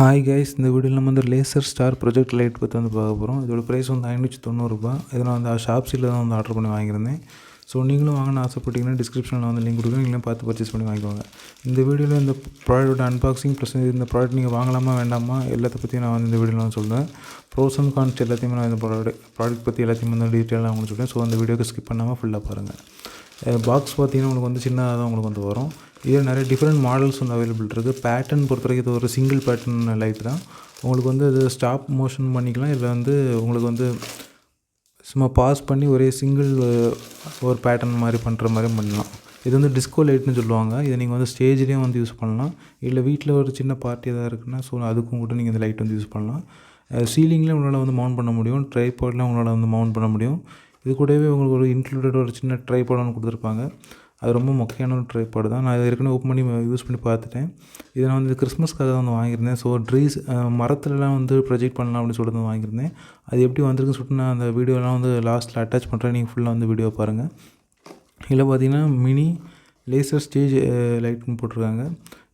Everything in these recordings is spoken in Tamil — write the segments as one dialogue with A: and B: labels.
A: ஹாய் கைஸ் இந்த வீடியோவில் நம்ம வந்து லேசர் ஸ்டார் ப்ரொஜெக்ட் லைட் பற்றி வந்து பார்க்க போகிறோம் இதோட ப்ரைஸ் வந்து ஐநூற்றி தொண்ணூறுரூபா இதை நான் வந்து ஷாப்ஸில் தான் வந்து ஆர்டர் பண்ணி வாங்கியிருந்தேன். ஸோ நீங்களும் வாங்கணும்னு ஆசைப்பட்டீங்கன்னா டிஸ்கிரிப்ஷனில் வந்து லிங்க் கொடுக்குறேன். நீங்களும் பார்த்து பர்ச்சேஸ் பண்ணி வாங்கிக்கோங்க. இந்த வீடியோவில் இந்த ப்ராடக்ட்டோட அன்பாக்சிங் ப்ளஸ் இந்த ப்ராடக்ட் நீங்கள் வாங்கலாமா வேண்டாமா எல்லாத்த பற்றியும் நான் வந்து இந்த வீடியோவில் வந்து சொல்லுவேன் ப்ரோஸ் அண்ட் கான்ஸ் எல்லாத்தையுமே நான் இந்த ப்ராடக்ட் ப்ராடக்ட் பற்றி எல்லாத்தையும் வந்து டீட்டெயிலாக உங்களுக்கு சொல்லுவேன் ஸோ அந்த வீடியோக்கு ஸ்கிப் பண்ணாமல் ஃபுல்லாக பாருங்கள் பாக்ஸ் பார்த்தீங்கன்னா உங்களுக்கு வந்து சின்னதாக தான் உங்களுக்கு வந்து வரும். இதில் நிறைய டிஃப்ரெண்ட் மாடல்ஸ் வந்து அவைலபிள் இருக்குது பேட்டர்ன் பொறுத்த வரைக்கும் இது ஒரு சிங்கிள் பேட்டர்ன் லைட் தான். உங்களுக்கு வந்து இது ஸ்டாப் மோஷன் பண்ணிக்கலாம். இதில் வந்து உங்களுக்கு வந்து சும்மா பாஸ் பண்ணி ஒரே சிங்கிள் ஒரு பேட்டர்ன் மாதிரி பண்ணுற மாதிரி பண்ணலாம். இது வந்து டிஸ்கோ லைட்னு சொல்லுவாங்க. இதை நீங்கள் வந்து ஸ்டேஜ்லேயும் வந்து யூஸ் பண்ணலாம். இல்லை வீட்டில் ஒரு சின்ன பார்ட்டி எதாவது இருக்குன்னா ஸோ அதுக்கும் கூட நீங்கள் இந்த லைட் வந்து யூஸ் பண்ணலாம். சீலிங்லேயும் உங்களால் வந்து மவுண்ட் பண்ண முடியும். ட்ரைபாட்லாம் உங்களால் வந்து மவுண்ட் பண்ண முடியும். இது கூடவே உங்களுக்கு ஒரு இன்க்ளூடட் ஒரு சின்ன ட்ரைபாட் ஒன்று கொடுத்துருப்பாங்க. அது ரொம்ப முக்கியமான ஒரு ட்ரைபாடு தான். நான் இதை ஏற்கனவே ஓப்பன் பண்ணி யூஸ் பண்ணி பார்த்துட்டேன். இதை நான் வந்து கிறிஸ்மஸ்க்காக தான் வந்து வாங்கியிருந்தேன். ஸோ ட்ரீஸ் மரத்துலலாம் வந்து ப்ரொஜெக்ட் பண்ணலாம் அப்படின்னு சொல்லிட்டு வந்து வாங்கியிருந்தேன். அது எப்படி வந்திருக்குன்னு சொல்லிட்டு நான் அந்த வீடியோலாம் வந்து லாஸ்ட்டில் அட்டாச் பண்ணுறேன் நீங்கள் ஃபுல்லாக வந்து வீடியோ பாருங்கள் இதில் பார்த்தீங்கன்னா மினி லேசர் ஸ்டேஜ் லைட்னு போட்டிருக்காங்க.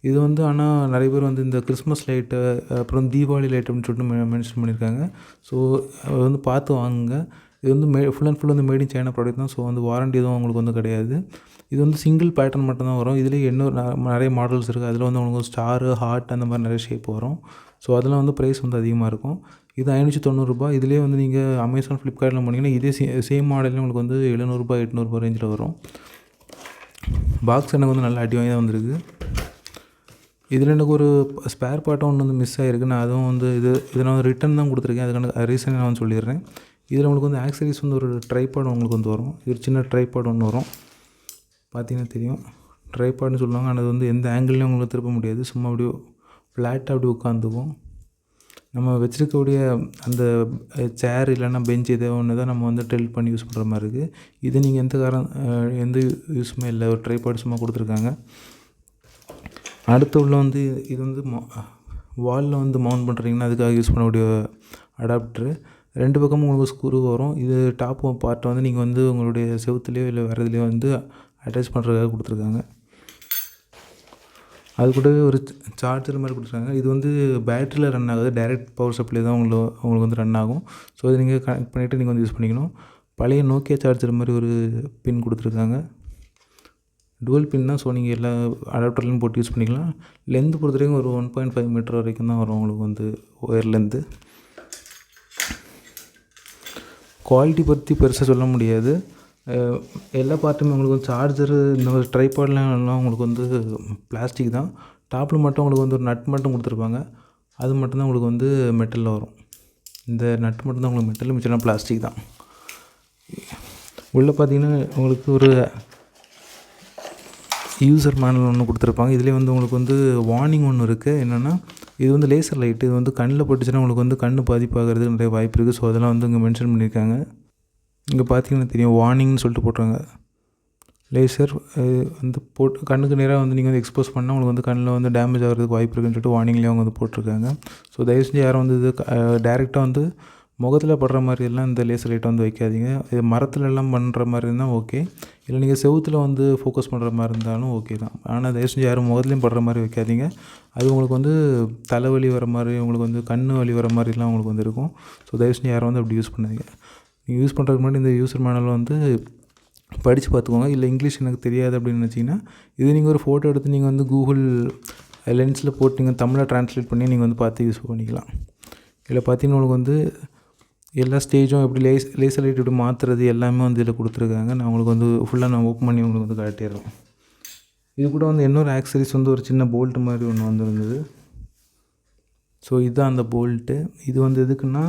A: இது வந்து ஆனால் நிறைய பேர் வந்து இந்த கிறிஸ்மஸ் லைட்டு அப்புறம் தீபாவளி லைட் அப்படின்னு சொல்லிட்டு மெ மென்ஷன் பண்ணியிருக்காங்க. ஸோ அதை வந்து பார்த்து வாங்குங்க. இது வந்து மே ஃபுல் அண்ட் ஃபுல் வந்து மேட் இன் சைனா ப்ராடக்ட் தான். ஸோ வந்து வாரண்டி எதுவும் உங்களுக்கு வந்து கிடையாது. இது வந்து சிங்கிள் பேட்டர்ன் மட்டும்தான் வரும். இதுலேயே இன்னொரு நிறைய மாடல்ஸ் இருக்குது அதில் வந்து உங்களுக்கு ஸ்டாரு ஹார்ட் அந்த மாதிரி நிறைய ஷேப் வரும். ஸோ அதெல்லாம் வந்து ப்ரைஸ் வந்து அதிகமாக இருக்கும். இது ஐநூற்றி தொண்ணூறுரூபா இதிலே வந்து நீங்கள் அமேசான் ஃப்ளிப்கார்ட்டில் போனீங்கன்னா இதே சே சேம் மாடலில் உங்களுக்கு வந்து எழுநூறுபா எட்நூறுபா ரேஞ்சில் வரும். பாக்ஸ் எனக்கு வந்து நல்லா அடி வாங்கி தான் வந்திருக்கு. இதில் எனக்கு ஒரு ஸ்பேர் பார்ட்டும் ஒன்று வந்து மிஸ் ஆகிருக்கு நான் அதுவும் வந்து இது இதை நான் ரிட்டன் தான் கொடுத்துருக்கேன். அதுக்கான ரீசன் நான் வந்து சொல்லிடுறேன். இதில் உங்களுக்கு வந்து ஆக்சரிஸ் வந்து ஒரு ட்ரைபாடு உங்களுக்கு வந்து வரும். இது சின்ன ட்ரைபாடு ஒன்று வரும். பார்த்தீங்கன்னா தெரியும். ட்ரைபாடுன்னு சொல்லுவாங்க. ஆனால் அது வந்து எந்த ஆங்கிள்லையும் உங்களுக்கு திருப்ப முடியாது. சும்மா அப்படியே ஃப்ளாட்டாக அப்படி உட்காந்துக்கும். நம்ம வச்சுருக்கக்கூடிய அந்த சேர் இல்லைன்னா பெஞ்ச் ஏதோ ஒன்று தான் நம்ம வந்து டெல்ட் பண்ணி யூஸ் பண்ணுற மாதிரி இருக்குது இது நீங்கள் எந்த காரம் எந்த யூஸுமே இல்லை. ஒரு ட்ரைபாட் சும்மா கொடுத்துருக்காங்க. அடுத்து உள்ள வந்து இது வந்து வாலில் வந்து மவுண்ட் பண்ணுறீங்கன்னா அதுக்காக யூஸ் பண்ணக்கூடிய அடாப்டரு ரெண்டு பக்கமும் உங்களுக்கு ஸ்க்ரூ வரும். இது டாப் பார்ட்டை வந்து நீங்கள் வந்து உங்களுடைய செவுத்துலேயோ இல்லை வேறு இதுலேயோ வந்து அட்டாச் பண்ணுறதுக்காக கொடுத்துருக்காங்க. அது கூடவே ஒரு சார்ஜர் மாதிரி கொடுத்துருக்காங்க. இது வந்து பேட்டரியில் ரன் ஆகுது. டைரக்ட் பவர் சப்ளை தான் உங்களுக்கு உங்களுக்கு வந்து ரன் ஆகும். ஸோ இதை நீங்கள் கனெக்ட் பண்ணிவிட்டு நீங்கள் வந்து யூஸ் பண்ணிக்கணும். பழைய நோக்கியா சார்ஜர் மாதிரி ஒரு பின் கொடுத்துருக்காங்க. டுவல் பின் தான். ஸோ நீங்கள் எல்லா அடாப்டர்லையும் போட்டு யூஸ் பண்ணிக்கலாம். லென்த் பொறுத்த வரைக்கும் ஒரு ஒன் பாயிண்ட் ஃபைவ் மீட்டர் வரைக்கும் தான் வரும் உங்களுக்கு வந்து ஒயர் லென்த்து குவாலிட்டி பற்றி பெருசாக சொல்ல முடியாது. எல்லா பார்ட்டுமே உங்களுக்கு வந்து சார்ஜரு இந்த மாதிரி ட்ரைபாட்லாம் உங்களுக்கு வந்து பிளாஸ்டிக் தான். டாப்பில் மட்டும் உங்களுக்கு வந்து ஒரு நட் மட்டும் கொடுத்துருப்பாங்க. அது மட்டும்தான் உங்களுக்கு வந்து மெட்டலில் வரும். இந்த நட் மட்டும்தான் உங்களுக்கு மெட்டல் மிச்சம்லாம் பிளாஸ்டிக் தான். உள்ளே பார்த்தீங்கன்னா உங்களுக்கு ஒரு யூசர் மேனல் ஒன்று கொடுத்துருப்பாங்க. இதுலேயே வந்து உங்களுக்கு வந்து வார்னிங் ஒன்று இருக்குது என்னென்னா இது வந்து லேசர் லைட்டு இது வந்து கண்ணில் பட்டுச்சுன்னா உங்களுக்கு வந்து கண் பாதிப்பாகிறதுக்கு நிறைய வாய்ப்பு இருக்குது ஸோ அதெல்லாம் வந்து இங்கே மென்ஷன் பண்ணியிருக்காங்க இங்கே பார்த்தீங்கன்னா தெரியும் வார்னிங்னு சொல்லிட்டு போட்டுருங்க லேசர் வந்து போட்டு கண்ணுக்கு நேராக வந்து நீங்கள் வந்து எக்ஸ்போஸ் பண்ணால் உங்களுக்கு வந்து கண்ணில் வந்து டேமேஜ் ஆகிறதுக்கு வாய்ப்பு இருக்குன்னு சொல்லிட்டு வார்னிங்லேயே அவங்க வந்து போட்டிருக்காங்க. ஸோ தயவு செஞ்சு யாரும் வந்து இது டேரெக்டாக வந்து முகத்தில் படுற மாதிரி எல்லாம் இந்த லேசர் லைட்டை வந்து வைக்காதீங்க. இது மரத்துலலாம் பண்ணுற மாதிரி இருந்தால் ஓகே இல்லை நீங்கள் செவுத்தில் வந்து ஃபோக்கஸ் பண்ணுற மாதிரி இருந்தாலும் ஓகே தான். ஆனால் தயவு செஞ்சு யாரும் முகத்துலையும் படுற மாதிரி வைக்காதீங்க. அது உங்களுக்கு வந்து தலைவலி வர மாதிரி உங்களுக்கு வந்து கண் வலி வர மாதிரிலாம் உங்களுக்கு வந்து இருக்கும். ஸோ தயவு செஞ்சு யாரும் வந்து அப்படி யூஸ் பண்ணாதீங்க. நீங்கள் யூஸ் பண்ணுறதுக்கு முன்னாடி இந்த யூசர் மேனல் வந்து படித்து பார்த்துக்கோங்க. இல்லை இங்கிலீஷ் எனக்கு தெரியாது அப்படின்னு நினச்சிங்கன்னா இது நீங்கள் ஒரு ஃபோட்டோ எடுத்து நீங்கள் வந்து கூகுள் லென்ஸில் போட்டு நீங்கள் தமிழை ட்ரான்ஸ்லேட் பண்ணி நீங்கள் வந்து பார்த்து யூஸ் பண்ணிக்கலாம். இதில் பார்த்தீங்கன்னா உங்களுக்கு வந்து எல்லா ஸ்டேஜும் எப்படி லேஸ் லேசர் லைட் எப்படி மாற்றுறது எல்லாமே வந்து இதில் கொடுத்துருக்காங்க. நான் உங்களுக்கு வந்து ஃபுல்லாக நான் ஓப்பன் பண்ணி உங்களுக்கு வந்து காட்டிடுறோம் இது கூட வந்து இன்னொரு ஆக்சரிஸ் வந்து ஒரு சின்ன போல்ட்டு மாதிரி ஒன்று வந்துருந்தது. ஸோ இதுதான் அந்த போல்ட்டு இது வந்து எதுக்குன்னா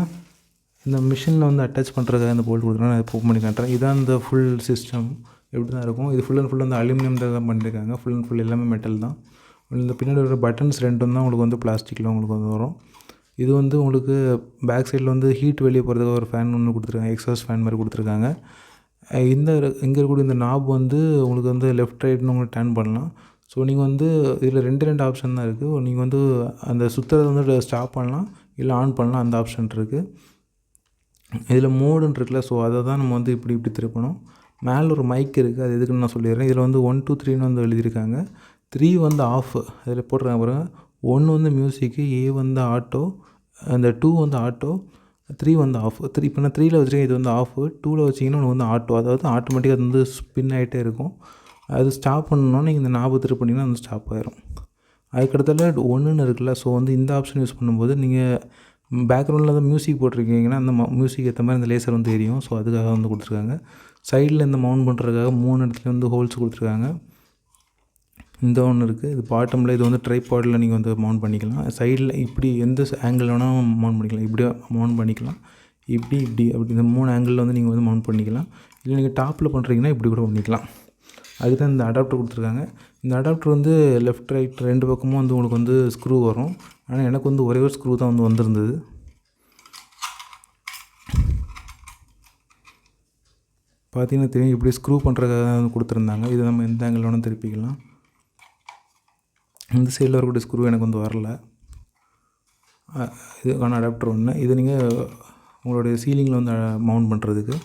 A: இந்த மிஷினில் வந்து அட்டாச் பண்ணுறதுக்காக இந்த போல்ட் கொடுக்குறேன் நான் ஓப்பன் பண்ணி காட்டுறேன். இதான் இந்த ஃபுல் சிஸ்டம் எப்படி தான் இருக்கும்? இது ஃபுல் அண்ட் ஃபுல் அந்த அலுமினியம் தான் பண்ணியிருக்காங்க ஃபுல் அண்ட் ஃபுல் எல்லாமே மெட்டல் தான். இந்த பின்னாடி வர பட்டன்ஸ் ரெண்டும் தான் உங்களுக்கு வந்து பிளாஸ்டிக்கில் உங்களுக்கு வந்து வரும். இது வந்து உங்களுக்கு பேக் சைடில் வந்து ஹீட் வெளியே போகிறதுக்கு ஒரு ஃபேன் ஒன்று கொடுத்துருக்காங்க எக்ஸாஸ்ட் ஃபேன் மாதிரி கொடுத்துருக்காங்க. இந்த இங்கே இருக்கக்கூடிய இந்த நாப் வந்து உங்களுக்கு வந்து லெஃப்ட் ரைட்னு உங்களுக்கு டேர்ன் பண்ணலாம். ஸோ நீங்கள் வந்து இதில் ரெண்டு ரெண்டு ஆப்ஷன் தான் இருக்குது நீங்கள் வந்து அந்த சுற்றுறதை வந்து ஸ்டாப் பண்ணலாம் இல்லை ஆன் பண்ணலாம் அந்த ஆப்ஷன் இருக்குது இதில் மோடுன்னு இருக்குல்ல ஸோ அதை தான் நம்ம வந்து இப்படி இப்படி திருப்பணும். மேலே ஒரு மைக் இருக்குது அது எதுக்குன்னு நான் சொல்லிடுறேன். இதில் வந்து ஒன் டூ த்ரீன்னு வந்து எழுதியிருக்காங்க. த்ரீ வந்து ஆஃப் அதில் போட்டுருக்காங்க பாருங்கள் ஒன்று வந்து மியூசிக்கு ஏ வந்து ஆட்டோ அந்த டூ வந்து ஆட்டோ த்ரீ வந்து ஆஃப் த்ரீ இப்போ நான் த்ரீயில் வச்சுருக்கேன் இது வந்து ஆஃபு டூவில் வச்சிங்கன்னா ஒன்று வந்து ஆட்டோ அதாவது ஆட்டோமேட்டிக்காக அது வந்து ஸ்பின் ஆகிட்டே இருக்கும். அது ஸ்டாப் பண்ணணும்னா நீங்கள் இந்த ஞாபகத்தில் பண்ணிங்கன்னா அது ஸ்டாப் ஆகிரும் அதுக்கடுத்தால ஒன்றுன்னு இருக்குல்ல ஸோ வந்து இந்த ஆப்ஷன் யூஸ் பண்ணும்போது நீங்கள் பேக்ரவுண்டில் தான் மியூசிக் போட்டிருக்கீங்கன்னா அந்த மியூசிக் ஏற்ற மாதிரி அந்த லேசர் வந்து எரியும். ஸோ அதுக்காக வந்து கொடுத்துருக்காங்க. சைடில் இந்த மவுண்ட் பண்ணுறதுக்காக மூணு இடத்துல வந்து ஹோல்ஸ் கொடுத்துருக்காங்க. இந்த ஒன்று இருக்குது இது பாட்டமில் இது வந்து ட்ரைபாடில் நீங்கள் வந்து மவுண்ட் பண்ணிக்கலாம். சைடில் இப்படி எந்த ஆங்கிள் வேணாலும் மவுண்ட் பண்ணிக்கலாம். இப்படியே மவுண்ட் பண்ணிக்கலாம். இப்படி இப்படி அப்படி இந்த மூணு ஆங்கிளில் வந்து நீங்கள் வந்து மவுண்ட் பண்ணிக்கலாம். இல்லை நீங்கள் டாப்பில் பண்ணுறீங்கன்னா இப்படி கூட பண்ணிக்கலாம். அதுக்கு தான் இந்த அடாப்டர் கொடுத்துருக்காங்க. இந்த அடாப்டர் வந்து லெஃப்ட் ரைட் ரெண்டு பக்கமும் வந்து உங்களுக்கு வந்து ஸ்க்ரூ வரும். ஆனால் எனக்கு வந்து ஒரே ஒரு ஸ்க்ரூ தான் வந்து வந்திருந்தது. பார்த்தீங்கன்னா தெரியும் இப்படி ஸ்க்ரூ பண்ணுறதுக்காக வந்து கொடுத்துருந்தாங்க. இது நம்ம எந்த ஆங்கிள் வேணால் திருப்பிக்கலாம். இந்த சைடில் வரக்கூடிய ஸ்க்ரூ எனக்கு வந்து வரல. இதுக்கான அடாப்டர் ஒன்று இது நீங்கள் உங்களுடைய சீலிங்கில் வந்து மவுண்ட் பண்ணுறதுக்கு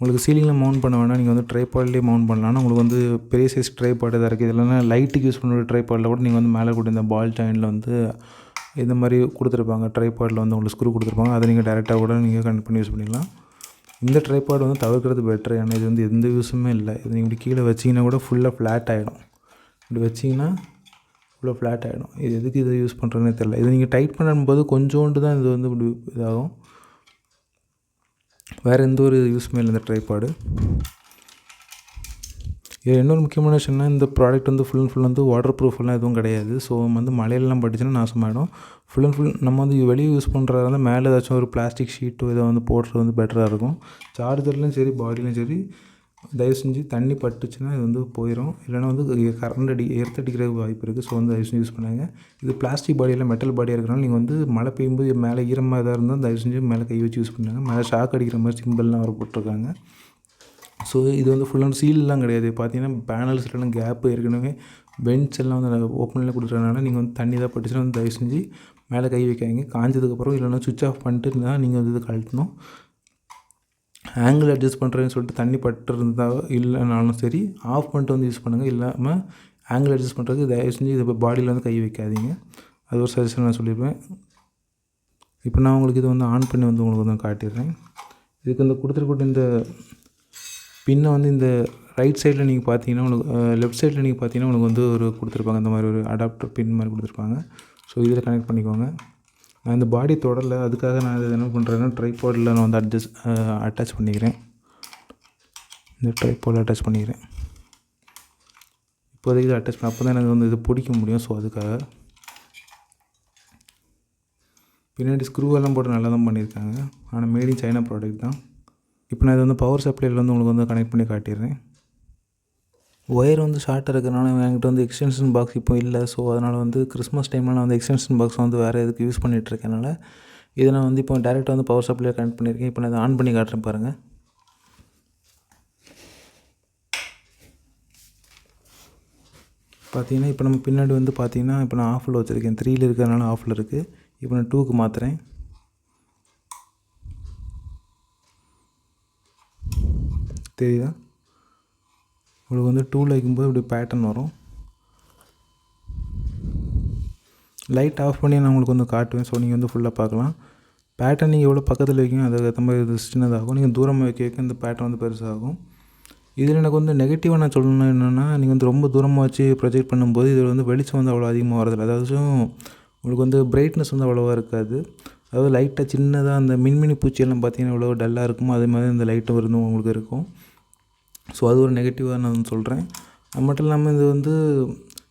A: உங்களுக்கு சீலிங்கில் மவுண்ட் பண்ண வேணால் நீங்கள் வந்து ட்ரைபாட்லேயே மவுண்ட் பண்ணலாம்னா உங்களுக்கு வந்து பெரிய சைஸ் ட்ரைபாடு இதாக இருக்குது இல்லைனா லைட்டுக்கு யூஸ் பண்ணுற ட்ரைபாடில் கூட நீங்கள் வந்து மேலே கூட இந்த பால் ஜாயினில் வந்து இந்த மாதிரி கொடுத்துருப்பாங்க. ட்ரைபாடில் வந்து உங்களுக்கு ஸ்க்ரூ கொடுத்துருப்பாங்க. அதை நீங்கள் டேரெக்டாக கூட நீங்கள் கனெக்ட் பண்ணி யூஸ் பண்ணிக்கலாம் இந்த ட்ரைபாட் வந்து தவிர்க்கிறது பெட்டர் ஏன்னா இது வந்து எந்த யூஸுமே இல்லை. இது நீங்கள் இப்படி கீழே வச்சிங்கன்னா கூட ஃபுல்லாக ஃப்ளாட் ஆகிடும் இப்படி வச்சிங்கன்னா இவ்வளோ ஃப்ளாட் ஆகிடும் இது எதுக்கு இதை யூஸ் பண்ணுறதுனே தெரில இது நீங்கள் டைட் பண்ணும்போது கொஞ்சோண்டு தான் இது வந்து இப்படி இதாகும். வேறு எந்த ஒரு யூஸ்மே இல்லை இந்த ட்ரைபாடு இது இன்னொரு முக்கியமான விஷயம்னா இந்த ப்ராடக்ட் வந்து ஃபுல் அண்ட் ஃபுல் வந்து வாட்டர் ப்ரூஃப்லாம் எதுவும் கிடையாது. ஸோ வந்து மழையிலலாம் பட்டுச்சுன்னா நாசமாயிடும். ஃபுல் அண்ட் ஃபுல் நம்ம வந்து வெளியே யூஸ் பண்ணுறதா இருந்தால் மேலே ஏதாச்சும் ஒரு பிளாஸ்டிக் ஷீட்டோ இதை வந்து போடுறது வந்து பெட்டராக இருக்கும். சார்ஜர்லேயும் சரி பாடிலையும் சரி தயவு செஞ்சு தண்ணி பட்டுச்சுன்னா இது வந்து போயிடும் இல்லைனா வந்து கரண்ட் அடி ஏர்த்து அடிக்கிற வாய்ப்பு இருக்குது ஸோ வந்து தயவு செஞ்சு யூஸ் பண்ணாங்க இது பிளாஸ்டிக் பாடியில் மெட்டல் பாடியாக இருக்கிறனால நீங்கள் வந்து மழை பெய்யும்போது மேலே ஈரமாக எதாக இருந்தால் தயவு செஞ்சு மேலே கை வச்சு யூஸ் பண்ணாங்க. மேலே ஷாக் அடிக்கிற மாதிரி சிம்பிள்லாம் வர போட்டிருக்காங்க. ஸோ இது வந்து ஃபுல் அண்ட் சீல்லாம் கிடையாது. பார்த்தீங்கன்னா பேனல்ஸ்லாம் கேப்பு ஏற்கனவே பெஞ்ச் எல்லாம் வந்து ஓப்பனில் கொடுக்குறதுனால நீங்கள் வந்து தண்ணி தான் பட்டுச்சுன்னா வந்து தயவு செஞ்சு மேலே கை வைக்காதீங்க. காஞ்சதுக்கப்புறம் இல்லைன்னா சுவிட்ச் ஆஃப் பண்ணிட்டு இருந்தால் நீங்கள் வந்து இது கழட்டணும். ஆங்கிள் அட்ஜஸ்ட் பண்ணுறேன்னு சொல்லிட்டு தண்ணி பட்டுருந்தா இல்லைனாலும் சரி ஆஃப் பண்ணிட்டு வந்து யூஸ் பண்ணுங்கள் இல்லாமல் ஆங்கிள் அட்ஜஸ்ட் பண்ணுறதுக்கு தயவு செஞ்சு இது பாடியில் வந்து கை வைக்காதீங்க. அது ஒரு சஜஷன் நான் சொல்லியிருப்பேன் இப்போ நான் உங்களுக்கு இதை வந்து ஆன் பண்ணி வந்து உங்களுக்கு வந்து காட்டிடுறேன். இதுக்கு இந்த கொடுத்துருக்கூடிய இந்த பின்னை வந்து இந்த ரைட் சைடில் நீங்கள் பார்த்தீங்கன்னா உங்களுக்கு லெஃப்ட் சைடில் நீங்கள் பார்த்தீங்கன்னா உங்களுக்கு வந்து ஒரு கொடுத்துருப்பாங்க. இந்த மாதிரி ஒரு அடாப்டர் பின் மாதிரி கொடுத்துருப்பாங்க. ஸோ இதில் கனெக்ட் பண்ணிக்கோங்க. நான் இந்த பாடி தொடரல அதுக்காக நான் இதை என்ன பண்ணுறேன்னா ட்ரைபாடில் நான் வந்து அட்ஜஸ்ட் அட்டாச் பண்ணிக்கிறேன். இந்த ட்ரைபாடில் அட்டாச் பண்ணிக்கிறேன். இப்போதைக்கு இதை அட்டாச் பண்ண அப்போ தான் எனக்கு வந்து இது பிடிக்க முடியும். ஸோ அதுக்காக. பின்னாடி ஸ்க்ரூவெல்லாம் போட்டு நல்லா தான் பண்ணியிருக்காங்க. ஆனால் மேட் இன் சைனா ப்ராடக்ட் தான். இப்போ நான் இதை வந்து பவர் சப்ளையில் வந்து உங்களுக்கு வந்து கனெக்ட் பண்ணி காட்டிடுறேன். ஒயர் வந்து ஷார்ட்டாக இருக்கிறனால என்கிட்ட வந்து எக்ஸ்டென்ஷன் பாக்ஸ் இப்போ இல்லை. ஸோ அதனால் வந்து கிறிஸ்மஸ் டைமில் நான் வந்து எக்ஸ்டென்ஷன் பாக்ஸ் வந்து வேறு எதுக்கு யூஸ் பண்ணிகிட்ருக்கனால இதை நான் வந்து இப்போ டேரெக்டாக வந்து பவர் சப்ளையில் கனெக்ட் பண்ணியிருக்கேன். இப்போ நான் இதை ஆன் பண்ணி காட்டுறேன் பாருங்கள் பார்த்தீங்கன்னா இப்போ நம்ம பின்னாடி வந்து பார்த்திங்கன்னா இப்போ நான் ஆஃபில் வச்சுருக்கேன். த்ரீயில் இருக்கிறதுனால ஆஃபில் இருக்குது இப்போ நான் டூக்கு மாற்றுறேன் தெரியுதா? உங்களுக்கு வந்து டூவில் வைக்கும்போது இப்படி பேட்டர்ன் வரும். லைட் ஆஃப் பண்ணி நான் உங்களுக்கு வந்து காட்டுவேன். ஸோ நீங்கள் வந்து ஃபுல்லாக பார்க்கலாம். பேட்டர்ன் நீங்கள் எவ்வளோ பக்கத்தில் வைக்கும் அதுக்கு ஏற்ற மாதிரி இது சின்னதாகும். நீங்கள் தூரமாக வைக்க வைக்க இந்த பேட்டர்ன் வந்து பெருசாகும். இதில் எனக்கு வந்து நெகட்டிவாக நான் சொல்லணும் என்னென்னா நீங்கள் வந்து ரொம்ப தூரமாக வச்சு ப்ரொஜெக்ட் பண்ணும்போது இதில் வந்து வெளிச்சம் வந்து அவ்வளோ அதிகமாக வரதில்லை அதாச்சும் உங்களுக்கு வந்து பிரைட்னஸ் வந்து அவ்வளோவா இருக்காது. அதாவது லைட்டாக சின்னதாக அந்த மின்மினி பூச்சியெல்லாம் பார்த்தீங்கன்னா எவ்வளோ டல்லாக இருக்குமோ அதே மாதிரி அந்த லைட்டும் வந்து உங்களுக்கு இருக்கும். ஸோ அது ஒரு நெகட்டிவாக நான் சொல்கிறேன் அது மட்டும் இல்லாமல் இது வந்து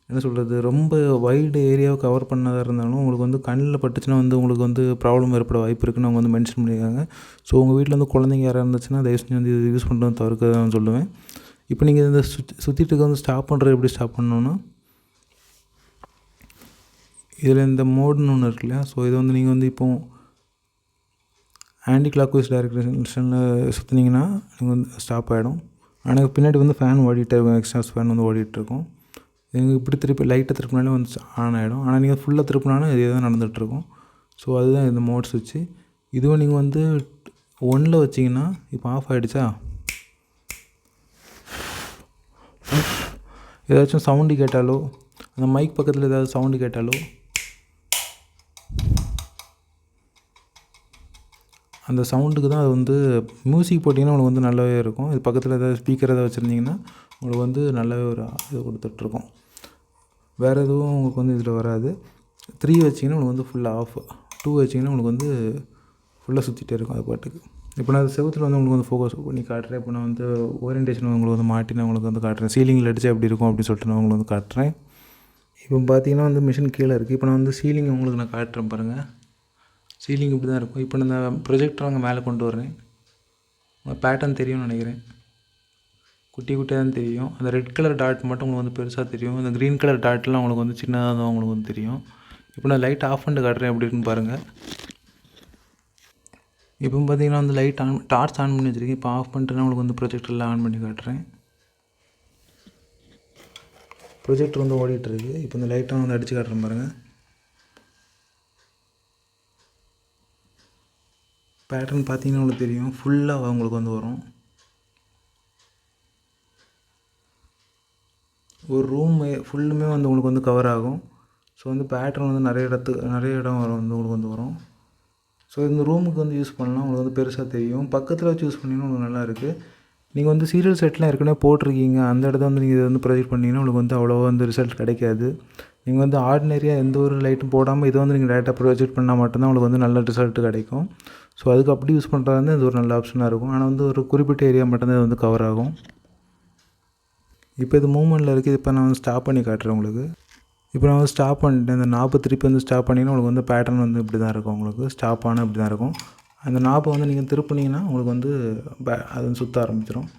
A: என்ன சொல்கிறது ரொம்ப வைடு ஏரியாவை கவர் பண்ணதாக இருந்தாலும் உங்களுக்கு வந்து கண்ணில் பட்டுச்சுன்னா வந்து உங்களுக்கு வந்து ப்ராப்ளம் ஏற்பட வாய்ப்பு இருக்குன்னு அவங்க வந்து மென்ஷன் பண்ணியிருக்காங்க. ஸோ உங்கள் வீட்டில் வந்து குழந்தைங்க யாராக இருந்துச்சுன்னா தயவு செஞ்சு வந்து இது யூஸ் பண்ணுறது தவிர்க்க நான் சொல்லுவேன். இப்போ நீங்கள் இந்த சுற்றி சுற்றிட்டு இருக்க வந்து ஸ்டாப் பண்ணுறது எப்படி ஸ்டாப் பண்ணணுன்னா இதில் இந்த மோடுன்னு ஒன்று இருக்கு இல்லையா? ஸோ இதை வந்து நீங்கள் வந்து இப்போ ஆன்டி கிளாக்வைஸ் டைரக்ஷனில் சுற்றுனீங்கன்னா நீங்கள் வந்து ஸ்டாப் ஆகிடும் ஆனால் பின்னாடி வந்து ஃபேன் ஓடிட்டே இருக்கும் எக்ஸ்ட்ராஸ் ஃபேன் வந்து ஓடிட்டுருக்கும். நீங்கள் இப்படி திருப்பி லைட்டை திருப்பினாலே வந்து ஆன் ஆகிடும் ஆனால் நீங்கள் ஃபுல்லாக திருப்பினாலும் இதே தான் நடந்துகிட்ருக்கும் ஸோ அதுதான் இந்த மோட் சுவிட்சு இதுவும் நீங்கள் வந்து ஒன்னில் வச்சிங்கன்னா இப்போ ஆஃப் ஆகிடுச்சா ஏதாச்சும் சவுண்டு கேட்டாலோ அந்த மைக் பக்கத்தில் ஏதாவது சவுண்டு கேட்டாலோ அந்த சவுண்டுக்கு தான் அது வந்து மியூசிக் போட்டிங்கன்னா உங்களுக்கு வந்து நல்லாவே இருக்கும். இது பக்கத்தில் ஏதாவது ஸ்பீக்கர் ஏதாவது வச்சுருந்தீங்கன்னா உங்களுக்கு வந்து நல்லாவே ஒரு இது கொடுத்துட்ருக்கும். வேறு எதுவும் உங்களுக்கு வந்து இதில் வராது. த்ரீ வச்சிங்கன்னா உங்களுக்கு வந்து ஃபுல்லாக ஆஃப் டூ வச்சிங்கன்னா உங்களுக்கு வந்து ஃபுல்லாக சுற்றிட்டே இருக்கும் அது பாட்டுக்கு. இப்போ நான் செவத்தில் வந்து உங்களுக்கு வந்து ஃபோக்கஸ் பண்ணி காட்டுறேன். இப்போ நான் வந்து ஓரியன்டேஷன் உங்களுக்கு வந்து மாட்டி நான் உங்களுக்கு வந்து காட்டுறேன். சீலிங்கில் அடித்தா எப்படி இருக்கும் அப்படின்னு சொல்லிட்டு நான் உங்களுக்கு வந்து காட்டுறேன். இப்போ பார்த்தீங்கன்னா வந்து மிஷின் கீழே இருக்குது இப்போ நான் வந்து சீலிங் உங்களுக்கு நான் காட்டுறேன் பாருங்கள் சீலிங் இப்படி தான் இருக்கும். இப்போ நான் இந்த ப்ரொஜெக்டர் அங்கே மேலே கொண்டு வரேன் பேட்டர்ன் தெரியும்னு நினைக்கிறேன். குட்டி குட்டியாக தான் தெரியும். அந்த ரெட் கலர் டாட் மட்டும் உங்களுக்கு வந்து பெருசாக தெரியும். அந்த க்ரீன் கலர் டாட்லாம் உங்களுக்கு வந்து சின்னதாக தான் உங்களுக்கு வந்து தெரியும். இப்போ நான் லைட் ஆஃப் பண்ணிட்டு காட்டுறேன் எப்படி இருக்குன்னு பாருங்கள் இப்போ பார்த்தீங்கன்னா வந்து லைட் ஆன் டார்ச் ஆன் பண்ணி வச்சுருக்கேன். இப்போ ஆஃப் பண்ணிட்டு உங்களுக்கு வந்து ப்ரொஜெக்டரில் ஆன் பண்ணி காட்டுறேன். ப்ரொஜெக்டர் வந்து ஓடிட்டுருக்கு இப்போ இந்த லைட்டெலாம் வந்து அடித்து காட்டுறேன் பாருங்கள் பேட்டர்ன் பார்த்தீங்கன்னா உங்களுக்கு தெரியும். ஃபுல்லாக உங்களுக்கு வந்து வரும். ஒரு ரூம் ஃபுல்லுமே வந்து உங்களுக்கு வந்து கவர் ஆகும். ஸோ வந்து பேட்டர்ன் வந்து நிறைய இடத்துக்கு நிறைய இடம் வரும் வந்து உங்களுக்கு வந்து வரும். ஸோ இந்த ரூமுக்கு வந்து யூஸ் பண்ணலாம். உங்களுக்கு வந்து பெருசாக தெரியும். பக்கத்தில் வச்சு யூஸ் பண்ணிங்கன்னா உங்களுக்கு நல்லா இருக்குது நீங்கள் வந்து சீரியல் செட்லாம் ஏற்கனவே போட்டிருக்கீங்க. அந்த இடத்த வந்து நீங்கள் இதை வந்து ப்ரொஜெக்ட் பண்ணிங்கன்னா உங்களுக்கு வந்து அவ்வளோவா வந்து ரிசல்ட் கிடைக்காது. நீங்கள் வந்து ஆர்டினரியாக எந்த ஒரு லைட்டும் போடாமல் இதை வந்து நீங்கள் டேரெக்டாக ப்ரொஜெக்ட் பண்ணால் மட்டும்தான் உங்களுக்கு வந்து நல்ல ரிசல்ட் கிடைக்கும். ஸோ அதுக்கு அப்படி யூஸ் பண்ணுறது வந்து இது ஒரு நல்ல ஆப்ஷனாக இருக்கும். ஆனால் வந்து ஒரு குறிப்பிட்ட ஏரியா மட்டும்தான் இது வந்து கவர் ஆகும். இப்போ இது மூமெண்ட்டில் இருக்குது இப்போ நான் வந்து ஸ்டாப் பண்ணி காட்டுறேன் உங்களுக்கு. இப்போ நான் வந்து ஸ்டாப் பண்ணிட்டேன். இந்த நாற்பது திருப்பி வந்து ஸ்டாப் பண்ணிங்கன்னா உங்களுக்கு வந்து பேட்டர்ன் வந்து இப்படி தான் இருக்கும். உங்களுக்கு ஸ்டாப் ஆனால் இப்படி தான் இருக்கும். அந்த நாப்பை வந்து நீங்கள் திருப்புனீங்கன்னா உங்களுக்கு வந்து பே அது வந்து சுற்ற ஆரம்பிச்சிடும்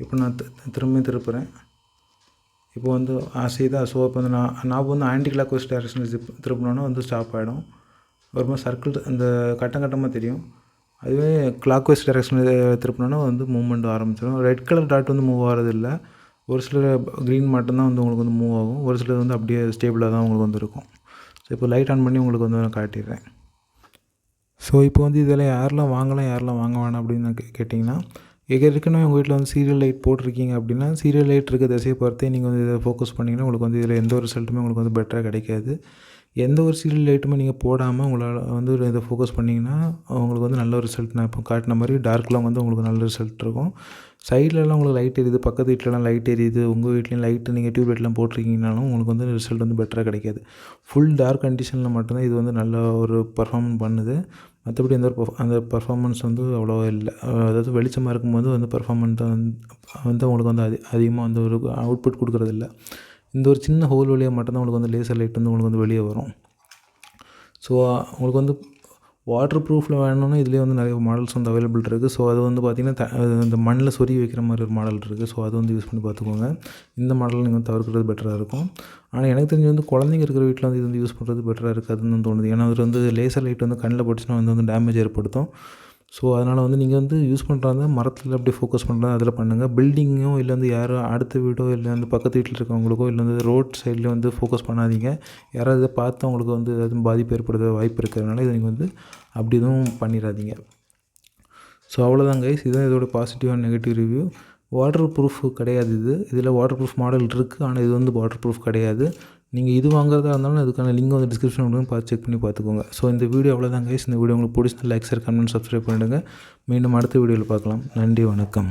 A: இப்போ நான் திரும்பியும் திருப்புறேன். இப்போ வந்து அசைதான் ஸோ இப்போ வந்து நான் நாப்பு வந்து ஆன்டி கிளாக் வைஸ் டைரக்ஷனில் திருப்பினோன்னா வந்து ஸ்டாப் ஆகிடும் ஒரு மாதிரி சர்க்கிள் அந்த கட்டம் கட்டமாக தெரியும். அதுவே கிளாக் வைஸ் டைரக்ஷனில் திருப்பினோன்னா வந்து மூவ்மெண்ட் ஆரம்பிச்சிடும் ரெட் கலர் டாட் வந்து மூவ் ஆகிறது இல்லை ஒரு சிலர் க்ரீன் மட்டும்தான் வந்து உங்களுக்கு வந்து மூவ் ஆகும். ஒரு சிலர் வந்து அப்படியே ஸ்டேபிளாக தான் உங்களுக்கு வந்து இருக்கும். ஸோ இப்போ லைட் ஆன் பண்ணி உங்களுக்கு வந்து நான் காட்டிடுறேன். ஸோ இப்போ வந்து இதில் யாரெல்லாம் வாங்கலாம் யாரெல்லாம் வாங்க வேணாம் அப்படின்னு நான் கே- கேட்டிங்கன்னா ஏற்கனவே உங்கள் வீட்டில் வந்து சீரியல் லைட் போட்டிருக்கீங்க அப்படின்னா சீரியல் லைட் இருக்க திசையை பார்த்தே நீங்கள் வந்து இதை ஃபோக்கஸ் பண்ணிங்கன்னா உங்களுக்கு வந்து இதில் எந்த ஒரு ரிசல்ட்டுமே உங்களுக்கு வந்து பெட்டராக கிடைக்காது. எந்த ஒரு சீரியல் லைட்டுமே நீங்கள் போடாமல் உங்களால் வந்து இதை ஃபோக்கஸ் பண்ணிங்கன்னா உங்களுக்கு வந்து நல்ல ரிசல்ட் நான் இப்போ காட்டின மாதிரி டார்க்கில் வந்து உங்களுக்கு நல்ல ரிசல்ட் இருக்கும். சைட்லலாம் உங்களுக்கு லைட் எரியுது பக்கத்து வீட்டிலலாம் லைட் எரியுது உங்கள் வீட்லேயும் லைட்டு நீங்கள் டியூப் லைட்லாம் போட்டிருக்கீங்கனாலும் உங்களுக்கு வந்து ரிசல்ட் வந்து பெட்டராக கிடைக்காது. ஃபுல் டார்க் கண்டிஷனில் மட்டும்தான் இது வந்து நல்ல ஒரு பர்ஃபார்ம் பண்ணுது. மற்றபடி எந்த ஒரு அந்த பர்ஃபார்மன்ஸ் வந்து அவ்வளோவா இல்லை. அதாவது வெளிச்சமாக இருக்கும்போது வந்து பர்ஃபார்மன்ஸ் வந்து வந்து உங்களுக்கு வந்து அதி அதிகமாக வந்து ஒரு அவுட்புட் கொடுக்குறதில்ல. இந்த ஒரு சின்ன ஹோல் வழியாக மட்டும்தான் உங்களுக்கு வந்து லேசர் லைட் வந்து உங்களுக்கு வந்து வெளியே வரும். ஸோ உங்களுக்கு வந்து வாட்டர் ப்ரூஃபில் வேணும்னா இதுலேயே வந்து நிறைய மாடல்ஸ் வந்து அவைலபிள் இருக்குது ஸோ அது வந்து பார்த்திங்கன்னா இந்த மண்ணில் சொருகி வைக்கிற மாதிரி ஒரு மாடல் இருக்குது ஸோ அது வந்து யூஸ் பண்ணி பார்த்துக்கோங்க. இந்த மாடல் நீங்கள் வந்து தவிர்க்கிறது பெட்டராக இருக்கும். ஆனால் எனக்கு தெரிஞ்சு வந்து குழந்தைங்க இருக்கிற வீட்டில் வந்து இது வந்து யூஸ் பண்ணுறது பெட்டராக இருக்காதுன்னு தான் தோணுது. ஏன்னா அது வந்து லேசர் லைட் வந்து கண்ணில் பட்டுச்சுன்னா வந்து வந்து டேமேஜ் ஏற்படுத்தும். ஸோ அதனால் வந்து நீங்கள் வந்து யூஸ் பண்ணுறாங்க மரத்தில் அப்படி ஃபோக்கஸ் பண்ணுறது அதில் பண்ணுங்கள் பில்டிங்கோ இல்லை வந்து யாரோ அடுத்த வீடோ இல்லை வந்து பக்கத்து வீட்டில் இருக்கவங்களுக்கோ இல்லை வந்து ரோட் சைடில் வந்து ஃபோக்கஸ் பண்ணாதீங்க. யாராவது இதை பார்த்து அவங்களுக்கு வந்து ஏதாவது பாதிப்பு ஏற்படுத்த வாய்ப்பு இருக்கிறதுனால இதை நீங்கள் வந்து அப்படி எதுவும் பண்ணிடாதீங்க. ஸோ அவ்வளோதான் கைஸ் இதுதான் இதோட positive and negative review waterproof கிடையாது இது. இதில் வாட்டர் ப்ரூஃப் மாடல் இருக்குது ஆனால் இது வந்து வாட்டர் ப்ரூஃப் கிடையாது. நீங்கள் இது வாங்குறதா இருந்தாலும் அதுக்கான லிங்க் வந்து டிஸ்கிரிப்ஷன் கொடுங்க பார்த்து செக் பண்ணி பார்த்துக்கோங்க. ஸோ இந்த வீடியோ அவ்வளோதான் கைஸ் இந்த வீடியோ உங்களுக்கு பிடிச்சிருந்தா லைக் சார் கமெண்ட் சப்ஸ்கிரைப் பண்ணிவிடுங்க மீண்டும் அடுத்த வீடியோவில் பார்க்கலாம். நன்றி வணக்கம்.